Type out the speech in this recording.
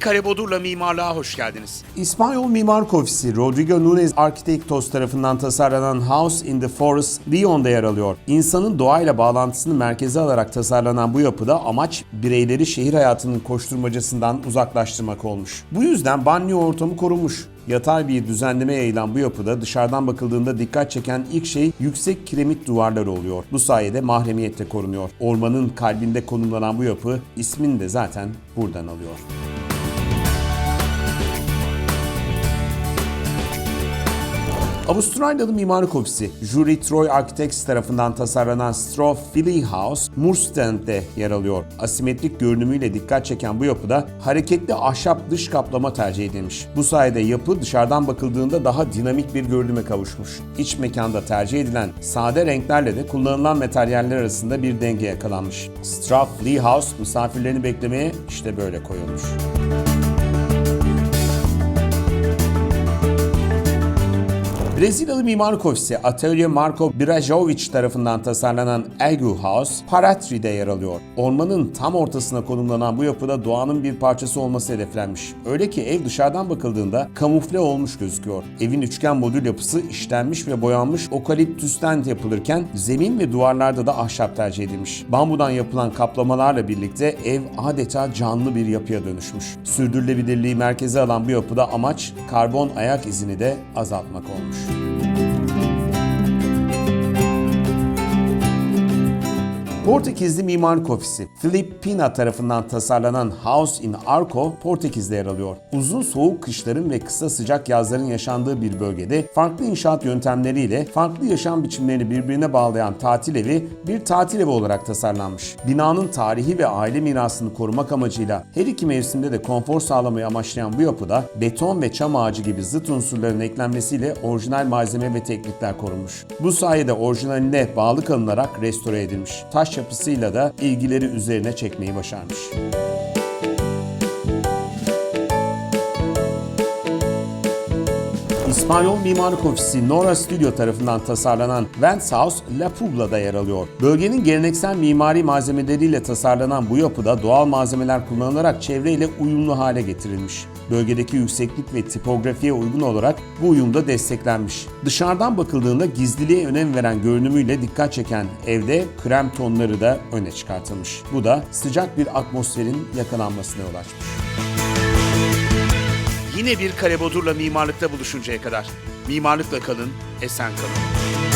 Kare Bodur'la mimarlığa hoş geldiniz. İspanyol Mimarlık Ofisi Rodrigo Nunes Architectos tarafından tasarlanan House in the Forest, Lyon'da yer alıyor. İnsanın doğayla bağlantısını merkeze alarak tasarlanan bu yapıda amaç bireyleri şehir hayatının koşturmacasından uzaklaştırmak olmuş. Bu yüzden banyo ortamı korunmuş. Yatay bir düzenleme yayılan bu yapıda dışarıdan bakıldığında dikkat çeken ilk şey yüksek kiremit duvarları oluyor. Bu sayede mahremiyet de korunuyor. Ormanın kalbinde konumlanan bu yapı ismini de zaten buradan alıyor. Avustralyalı Mimarlık Ofisi, Jury Troy Architects tarafından tasarlanan Strophe House, Moorstand'de yer alıyor. Asimetrik görünümüyle dikkat çeken bu yapıda hareketli ahşap dış kaplama tercih edilmiş. Bu sayede yapı dışarıdan bakıldığında daha dinamik bir görünüme kavuşmuş. İç mekanda tercih edilen sade renklerle de kullanılan materyaller arasında bir denge yakalanmış. Strophe House misafirlerini beklemeye işte böyle koyulmuş. Brezilyalı mimarlık ofisi Atölye Marco Brajovic tarafından tasarlanan Egu House, Paratri'de yer alıyor. Ormanın tam ortasına konumlanan bu yapıda doğanın bir parçası olması hedeflenmiş. Öyle ki ev dışarıdan bakıldığında kamufle olmuş gözüküyor. Evin üçgen modül yapısı işlenmiş ve boyanmış okaliptüsten yapılırken zemin ve duvarlarda da ahşap tercih edilmiş. Bambudan yapılan kaplamalarla birlikte ev adeta canlı bir yapıya dönüşmüş. Sürdürülebilirliği merkeze alan bu yapıda amaç karbon ayak izini de azaltmak olmuş. Portekizli Mimarlık Ofisi, Philip Pina tarafından tasarlanan House in Arco, Portekiz'de yer alıyor. Uzun soğuk kışların ve kısa sıcak yazların yaşandığı bir bölgede farklı inşaat yöntemleriyle farklı yaşam biçimlerini birbirine bağlayan tatil evi bir tatil evi olarak tasarlanmış. Binanın tarihi ve aile mirasını korumak amacıyla her iki mevsimde de konfor sağlamayı amaçlayan bu yapıda beton ve çam ağacı gibi zıt unsurların eklenmesiyle orijinal malzeme ve teknikler korunmuş. Bu sayede orijinaline bağlı kalınarak restore edilmiş. Taş yapısıyla da ilgileri üzerine çekmeyi başarmış. İspanyol Mimarlık Ofisi Nora Studio tarafından tasarlanan Vance House La Publa'da yer alıyor. Bölgenin geleneksel mimari malzemeleriyle tasarlanan bu yapıda doğal malzemeler kullanılarak çevreyle uyumlu hale getirilmiş. Bölgedeki yükseklik ve tipografiye uygun olarak bu uyum da desteklenmiş. Dışarıdan bakıldığında gizliliğe önem veren görünümüyle dikkat çeken evde krem tonları da öne çıkartılmış. Bu da sıcak bir atmosferin yakalanmasına yol açmış. Yine bir Kare Bodur'la mimarlıkta buluşuncaya kadar. Mimarlıkla kalın, esen kalın.